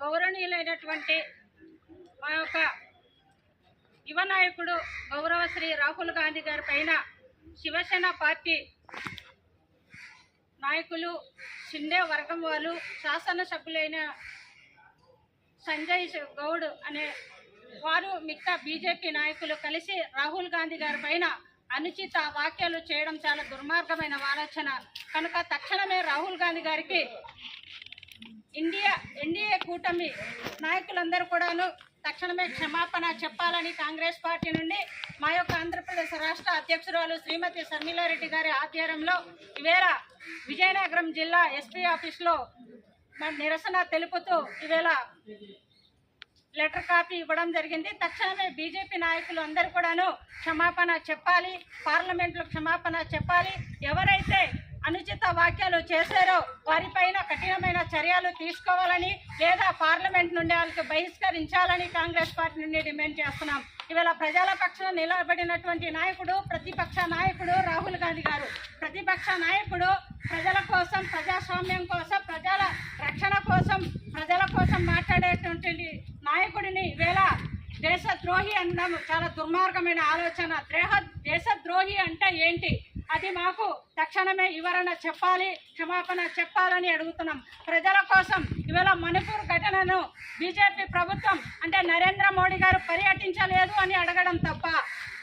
గౌరవనీయులైనటువంటి మా యొక్క యువ నాయకుడు గౌరవ శ్రీ రాహుల్ గాంధీ గారి పైన శివసేన పార్టీ నాయకులు షిండే వర్గం వాళ్ళు శాసనసభ్యులైన సంజయ్ గౌడ్ అనే వారు మిగతా బీజేపీ నాయకులు కలిసి రాహుల్ గాంధీ గారి పైన అనుచిత వ్యాఖ్యలు చేయడం చాలా దుర్మార్గమైన ఆలోచన. కనుక తక్షణమే రాహుల్ గాంధీ గారికి ఇండియా ఎన్డీఏ కూటమి నాయకులందరూ కూడాను తక్షణమే క్షమాపణ చెప్పాలని కాంగ్రెస్ పార్టీ నుండి మా యొక్క ఆంధ్రప్రదేశ్ రాష్ట్ర అధ్యక్షురాలు శ్రీమతి శర్మిలారెడ్డి గారి ఆధ్వర్యంలో ఈవేళ విజయనగరం జిల్లా ఎస్పీ ఆఫీస్లో నిరసన తెలుపుతూ ఈవేళ లెటర్ కాపీ ఇవ్వడం జరిగింది. తక్షణమే బీజేపీ నాయకులు అందరూ కూడాను క్షమాపణ చెప్పాలి పార్లమెంట్లో క్షమాపణ చెప్పాలి. ఎవరైతే వ్యాఖ్యలు చేశారో వారిపైన కఠినమైన చర్యలు తీసుకోవాలని లేదా పార్లమెంట్ నుండి వాళ్ళకి బహిష్కరించాలని కాంగ్రెస్ పార్టీ నుండి డిమాండ్ చేస్తున్నాం. ఇవాళ ప్రజల పక్షం నిలబడినటువంటి నాయకుడు ప్రతిపక్ష నాయకుడు రాహుల్ గాంధీ గారు. ప్రతిపక్ష నాయకుడు ప్రజల కోసం ప్రజాస్వామ్యం కోసం ప్రజల రక్షణ కోసం ప్రజల కోసం మాట్లాడేటువంటి నాయకుడిని ఈవేళ దేశద్రోహి అనడం చాలా దుర్మార్గమైన ఆలోచన. దేహ దేశద్రోహి అంటే ఏంటి? అది మాకు తక్షణమే వివరణ చెప్పాలి క్షమాపణ చెప్పాలని అడుగుతున్నాం. ప్రజల కోసం ఇవాళ మణిపూర్ ఘటనను బీజేపీ ప్రభుత్వం అంటే నరేంద్ర మోడీ గారు పర్యటించలేదు అని అడగడం తప్ప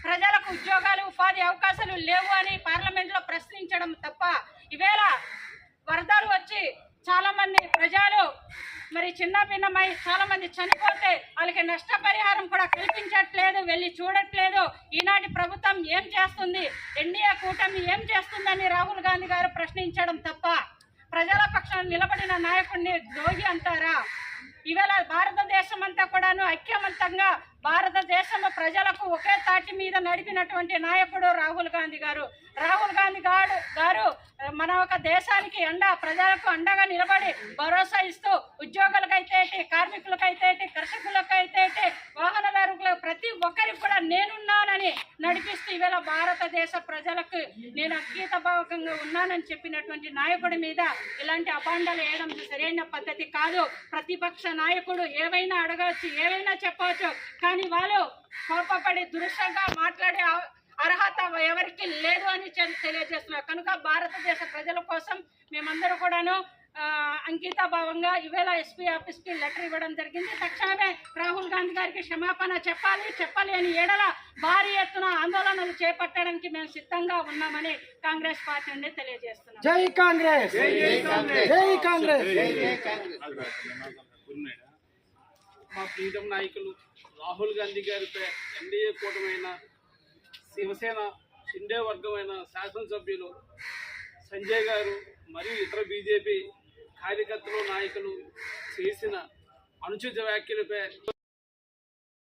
ప్రజలకు ఉద్యోగాలు ఉపాధి అవకాశాలు లేవు అని పార్లమెంట్లో ప్రశ్నించడం తప్ప ఇవేళ వరదలు వచ్చి చాలామంది ప్రజలు మరి చిన్న భిన్నమై చాలా మంది చనిపోతే వాళ్ళకి నష్టపరిహారం కూడా కల్పించట్లేదు వెళ్ళి చూడట్లేదు. ఈనాటి ప్రభుత్వం ఏం చేస్తుంది? ఎన్డీఏ కూటమి ఏం చేస్తుందని రాహుల్ గాంధీ గారు ప్రశ్నించడం తప్ప ప్రజల పక్షాన నిలబడిన నాయకుడిని ద్రోహి అంటారా? ఇవాళ భారతదేశం అంతా కూడాను ఐక్యవంతంగా భారతదేశం ప్రజలకు ఒకే తాటి మీద నడిపినటువంటి నాయకుడు రాహుల్ గాంధీ గారు. రాహుల్ గాంధీ గారు గారు మన ఒక దేశానికి అండ ప్రజలకు అండగా నిలబడి భరోసా ఇస్తూ ఉద్యోగులకైతే కార్మికులకైతే ఏంటి, వాహనదారులకు ప్రతి ఒక్కరికి కూడా నేనున్నానని నడిపిస్తూ ఇవాళ భారతదేశ ప్రజలకు నేను అంకితభావకంగా ఉన్నానని చెప్పినటువంటి నాయకుడి మీద ఇలాంటి అపాండాలు వేయడం సరైన పద్ధతి కాదు. ప్రతిపక్ష నాయకుడు ఏవైనా అడగవచ్చు ఏవైనా చెప్పవచ్చు కానీ వాళ్ళు కోపపడి దురుషంగా మాట్లాడే అర్హత ఎవరికి లేదు అని తెలియజేస్తున్నారు. కనుక భారతదేశ ప్రజల కోసం మేమందరూ కూడాను ఆ, అంకిత భావంగా ఇవేళ ఎస్పీ ఆఫీస్కి లెటర్ ఇవ్వడం జరిగింది. తక్షణమే రాహుల్ గాంధీ గారికి క్షమాపణ చెప్పాలి చెప్పాలి అని ఏడల భారీ ఎత్తున ఆందోళనలు చేపట్టడానికి మేము సిద్ధంగా ఉన్నామని కాంగ్రెస్ పార్టీ నుండి తెలియజేస్తున్నాం. జై కాంగ్రెస్! జై కాంగ్రెస్! మా ప్రీతం నాయకులు రాహుల్ గాంధీ గారిపై ఎన్డీఏ కూటమైన శివసేన షిండే వర్గమైన శాసనసభ్యులు సంజయ్ గారు మరియు ఇతర బీజేపీ కార్యకర్తలు నాయకులు చేసిన అనుచిత వ్యాఖ్యలపై